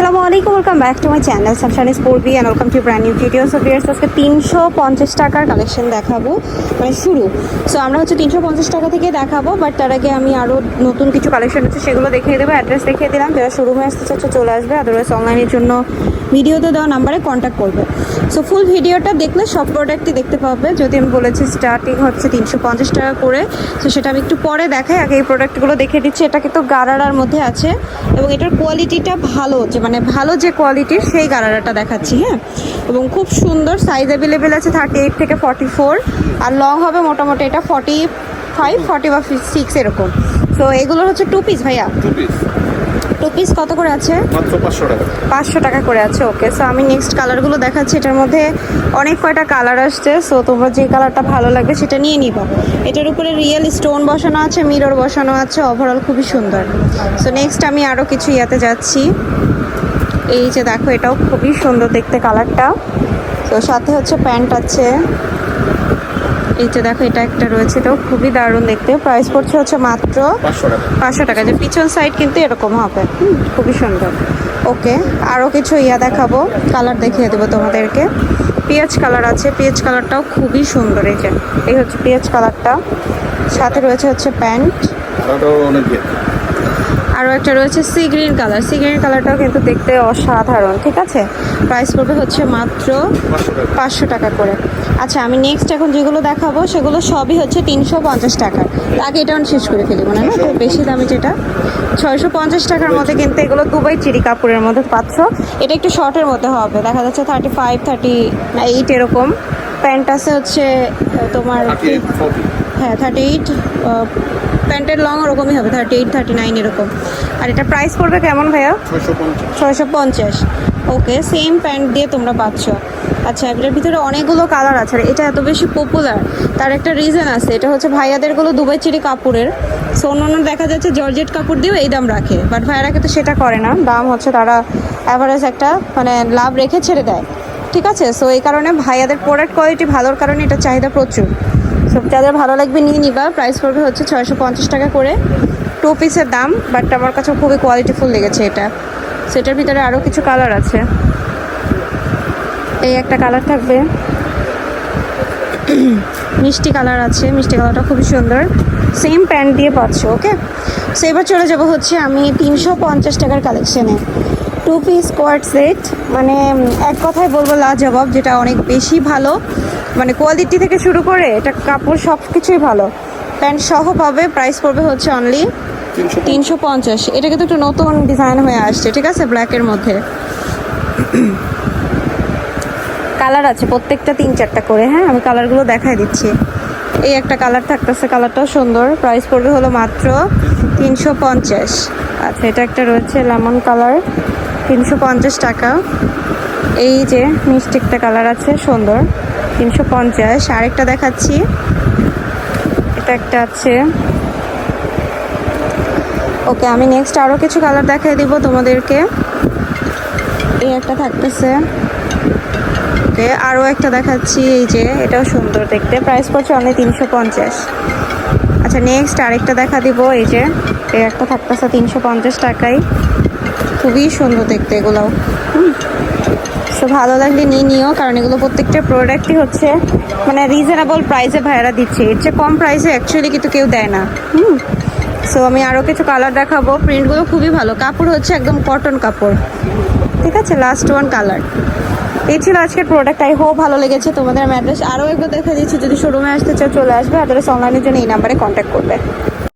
আসসালামু আলাইকুম welcome back to my channel সানশান স্পোর্টবি and welcome to brand new video so viewers আজকে তিনশো পঞ্চাশ টাকার কালেকশন দেখাবো মানে শুরু। সো আমরা হচ্ছে তিনশো পঞ্চাশ টাকা থেকে দেখাবো বাট তার আগে আমি আরও নতুন কিছু কালেকশন আছে, সেগুলো দেখিয়ে দেবো অ্যাড্রেস দেখিয়ে দিলাম। যারা শোরুমে আসতে চাচ্ছে, চলে আসবে। আদারওয়াইজ অনলাইনের জন্য ভিডিওতে দেওয়া নাম্বারে কন্ট্যাক্ট করবে। সো ফুল ভিডিওটা দেখলে সব প্রোডাক্টই দেখতে পাবে। যদি আমি বলেছি স্টার্টিং হচ্ছে তিনশো পঞ্চাশ টাকা করে, তো সেটা আমি একটু পরে দেখাই। আগে এই প্রোডাক্টগুলো দেখিয়ে দিচ্ছি। এটা কিন্তু গারারার মধ্যে আছে, এবং এটার কোয়ালিটিটা ভালো যে মানে ভালো যে কোয়ালিটির সেই গারারাটা দেখাচ্ছি হ্যাঁ? এবং খুব সুন্দর সাইজ অ্যাভেলেবেল আছে থার্টি এইট থেকে ফর্টি ফোর আর লং হবে মোটামুটি এটা ফর্টি ফাইভ ফর্টি বা সিক্স এরকম। তো এগুলোর হচ্ছে টু পিস ভাইয়া? টু পিস টু পিস কত করে আছে? পাঁচশো টাকা। পাঁচশো টাকা করে আছে ওকে সো আমি নেক্সট কালারগুলো দেখাচ্ছি এটার মধ্যে অনেক কয়টা কালার আসছে। সো তোমরা যে কালারটা ভালো লাগবে সেটা নিয়ে নিবা। এটার উপরে রিয়েল স্টোন বসানো আছে মিরর বসানো আছে ওভারঅল খুবই সুন্দর। সো নেক্সট আমি আরও কিছু ইয়াতে যাচ্ছি। এই যে দেখো এটাও খুবই সুন্দর দেখতে কালারটা। তো সাথে হচ্ছে প্যান্ট আছে। এই যে দেখো এটা একটা রয়েছে এটাও খুবই দারুণ দেখতে। প্রাইস পড়ছে হচ্ছে মাত্র পাঁচশো টাকা। যে পিছন সাইড কিন্তু এরকম হবে। হুম, খুবই সুন্দর। ওকে আরও কিছু ইয়া দেখাবো। কালার দেখিয়ে দেবো তোমাদেরকে। পেঁয়াজ কালার আছে পেঁয়াজ কালারটাও খুবই সুন্দর এই যে। এই হচ্ছে পেঁয়াজ কালারটা। সাথে রয়েছে হচ্ছে প্যান্ট। আরও একটা রয়েছে sea green colour sea green কালারটাও কিন্তু দেখতে অসাধারণ ঠিক আছে? প্রাইস পড়বে হচ্ছে মাত্র পাঁচশো টাকা করে। আচ্ছা আমি নেক্সট এখন যেগুলো দেখাবো সেগুলো সবই হচ্ছে তিনশো পঞ্চাশ টাকার। আগে এটা আমি শেষ করে ফেলি মনে না? খুব বেশি দামি যেটা। ছয়শো পঞ্চাশ টাকার মধ্যে কিন্তু এগুলো দুবাই চিরি কাপড়ের মধ্যে পাচ্ছ। এটা একটু শর্টের মধ্যে হবে। দেখা যাচ্ছে থার্টি ফাইভ থার্টি এইট এরকম। প্যান্ট আছে হচ্ছে তোমার হ্যাঁ থার্টি এইট প্যান্টের লং ওরকমই হবে থার্টি এইট থার্টি নাইন এরকম। আর এটা প্রাইস পড়বে কেমন ভাইয়া? ছয়শো পঞ্চাশ। ওকে সেম প্যান্ট দিয়ে তোমরা পাচ্ছ। আচ্ছা এটার ভিতরে অনেকগুলো কালার আছে আর এটা এত বেশি পপুলার তার একটা রিজন আছে। এটা হচ্ছে ভাইয়াদেরগুলো দুবাই চিরি কাপড়ের। সো অন্যান্য দেখা যাচ্ছে জর্জেট কাপড় দিয়েও এই দাম রাখে। বাট ভাইয়ারা কিন্তু সেটা করে না। দাম হচ্ছে তারা অ্যাভারেজ একটা মানে লাভ রেখে ছেড়ে দেয়। ঠিক আছে? সো এই কারণে ভাইয়াদের প্রোডাক্ট কোয়ালিটি ভালোর কারণে এটা চাহিদা প্রচুর। সো যাদের ভালো লাগবে নিয়ে নিবা। প্রাইস পড়বে হচ্ছে ছয়শো পঞ্চাশ টাকা করে। টু পিসের দাম বাট আমার কাছে খুবই কোয়ালিটিফুল লেগেছে এটা। সেটার ভিতরে আরও কিছু কালার আছে। এই একটা কালার থাকবে। মিষ্টি কালার আছে। মিষ্টি কালারটা খুবই সুন্দর। সেম প্যান্ট দিয়ে পাচ্ছ ওকে সো এবার চলে যাব হচ্ছে আমি তিনশো পঞ্চাশ টাকার কালেকশানে টু পিস কোয়ার্ড সেট মানে এক কথায় বলব লাজবাব, যেটা অনেক বেশি ভালো। মানে কোয়ালিটি থেকে শুরু করে এটা কাপড় সব কিছুই ভালো। প্যান্ট সহ পাবে প্রাইস পড়বে হচ্ছে অনলি তিনশো পঞ্চাশ। এটা কিন্তু একটু নতুন ডিজাইন হয়ে আসছে ঠিক আছে? ব্ল্যাকের মধ্যে। কালার আছে প্রত্যেকটা তিন চারটা করে হ্যাঁ? আমি কালারগুলো দেখাই দিচ্ছি। এই একটা কালার থাকতেছে কালারটাও সুন্দর। প্রাইস পড়বে হলো মাত্র তিনশো পঞ্চাশ। আচ্ছা এটা একটা রয়েছে লেমন কালার তিনশো পঞ্চাশ টাকা। এই যে মিষ্টি একটা কালার আছে সুন্দর। তিনশো পঞ্চাশ, আরেকটা দেখাচ্ছি। এটা একটা আছে। ওকে, আমি নেক্সট আরও কিছু কালার দেখাই দিব তোমাদেরকে। এই একটা থাকতেছে। ওকে আরও একটা দেখাচ্ছি, এই যে, এটাও সুন্দর দেখতে। প্রাইস পড়ছে অনলি তিনশো পঞ্চাশ। আচ্ছা নেক্সট আরেকটা দেখা দিব, এই যে, এই একটা থাকতেছে তিনশো পঞ্চাশ টাকায়। খুবই সুন্দর দেখতে এগুলোও। সো ভালো লাগলে নিয়ে নিও, কারণ এগুলো প্রত্যেকটা প্রোডাক্টই হচ্ছে মানে রিজনেবল প্রাইসে ভাইয়ারা দিচ্ছে। এর চেয়ে কম প্রাইসে অ্যাকচুয়ালি কিন্তু কেউ দেয় না। হুম। সো আমি আরও কিছু কালার দেখাবো। প্রিন্টগুলো খুবই ভালো। কাপড় হচ্ছে একদম কটন কাপড়। ঠিক আছে? লাস্ট ওয়ান কালার এই ছিল আজকের প্রোডাক্ট আই হোপ ভালো লেগেছে তোমাদের আমি অ্যাড্রেস আরও একবার দেখা দিচ্ছি। যদি শোরুমে আসতে চাও, চলে আসবে। অ্যাড্রেস অনলাইনের জন্য এই নাম্বারে কন্ট্যাক্ট করবে।